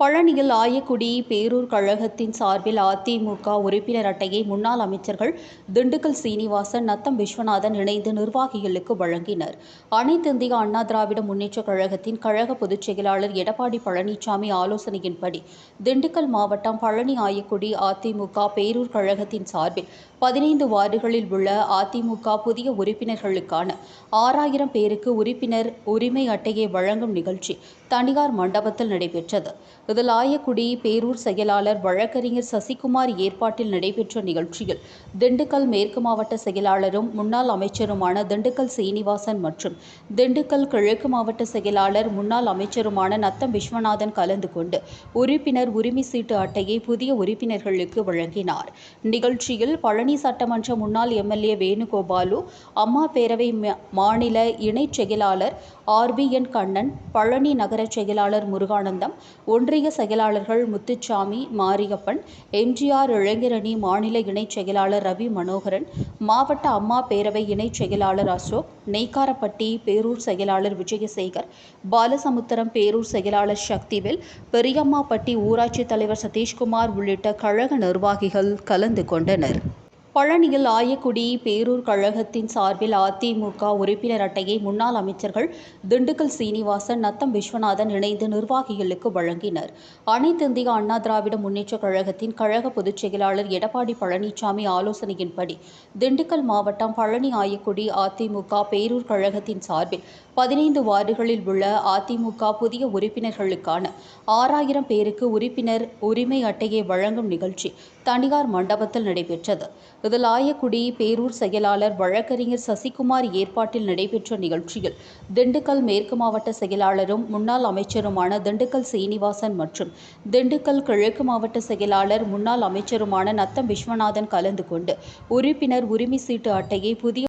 பழனியில் ஆயக்குடி பேரூர் கழகத்தின் சார்பில் அதிமுக உறுப்பினர் அட்டையை முன்னாள் அமைச்சர்கள் திண்டுக்கல் சீனிவாசன் நத்தம் விஸ்வநாதன் இணைந்து நிர்வாகிகளுக்கு வழங்கினர். அனைத்து இந்திய அண்ணா திராவிட முன்னேற்றக் கழகத்தின் கழக பொதுச் செயலாளர் எடப்பாடி பழனிசாமி ஆலோசனையின்படி திண்டுக்கல் மாவட்டம் பழனி ஆயக்குடி அதிமுக பேரூர் கழகத்தின் சார்பில் பதினைந்து வார்டுகளில் உள்ள அதிமுக புதிய உறுப்பினர்களுக்கான ஆறாயிரம் பேருக்கு உறுப்பினர் உரிமை அட்டையை வழங்கும் நிகழ்ச்சி தனியார் மண்டபத்தில் நடைபெற்றது. இதலாயக்குடி பேரூர் செயலாளர் வழக்கறிஞர் சசிகுமார் ஏற்பாட்டில் நடைபெற்ற நிகழ்ச்சியில் திண்டுக்கல் மேற்கு மாவட்ட செயலாளரும் முன்னாள் அமைச்சருமான திண்டுக்கல் சீனிவாசன் மற்றும் திண்டுக்கல் கிழக்கு மாவட்ட செயலாளர் முன்னாள் அமைச்சருமான நத்தம் விஸ்வநாதன் கலந்து கொண்டு உறுப்பினர் உரிமை சீட்டு அட்டையை புதிய உறுப்பினர்களுக்கு வழங்கினார். நிகழ்ச்சியில் பழனி சட்டமன்ற முன்னாள் எம்எல்ஏ வேணுகோபாலு அம்மா பேரவை மாநில இணைச் செயலாளர் R V N Kannan Palani நகர செயலாளர் முருகானந்தம் ஒன்றிய செயலாளர்கள் முத்துச்சாமி மாரியப்பன் எம்ஜிஆர் இளைஞரணி மாநில இணைச் செயலாளர் ரவி மனோகரன் மாவட்ட அம்மா பேரவை இணைச் செயலாளர் அசோக் நெய்க்காரப்பட்டி பேரூர் செயலாளர் விஜயசேகர் பாலசமுத்திரம் பேரூர் செயலாளர் சக்திவேல் பெரியம்மாப்பட்டி ஊராட்சித் தலைவர் சதீஷ்குமார் உள்ளிட்ட கழக நிர்வாகிகள் கலந்து கொண்டனர். பழனியில் ஆயக்குடி பேரூர் கழகத்தின் சார்பில் அதிமுக உறுப்பினர் அட்டையை முன்னாள் அமைச்சர்கள் திண்டுக்கல் சீனிவாசன் நத்தம் விஸ்வநாதன் இணைந்து நிர்வாகிகளுக்கு வழங்கினர். அனைத்து இந்திய அண்ணா திராவிட முன்னேற்றக் கழகத்தின் கழக பொதுச் செயலாளர் எடப்பாடி பழனிசாமி ஆலோசனையின்படி திண்டுக்கல் மாவட்டம் பழனி ஆயக்குடி அதிமுக பேரூர் கழகத்தின் சார்பில் பதினைந்து வார்டுகளில் உள்ள அதிமுக புதிய உறுப்பினர்களுக்கான ஆறாயிரம் பேருக்கு உறுப்பினர் உரிமை அட்டையை வழங்கும் நிகழ்ச்சி தனியார் மண்டபத்தில் நடைபெற்றது. இதில் ஆயக்குடி பேரூர் செயலாளர் வழக்கறிஞர் சசிகுமார் ஏற்பாட்டில் நடைபெற்ற நிகழ்ச்சியில் திண்டுக்கல் மேற்கு மாவட்ட செயலாளரும் முன்னாள் அமைச்சருமான திண்டுக்கல் சீனிவாசன் மற்றும் திண்டுக்கல் கிழக்கு மாவட்ட செயலாளர் முன்னாள் அமைச்சருமான நத்தம் விஸ்வநாதன் கலந்து கொண்டு உறுப்பினர் உரிமை சீட்டு அட்டையை புதிய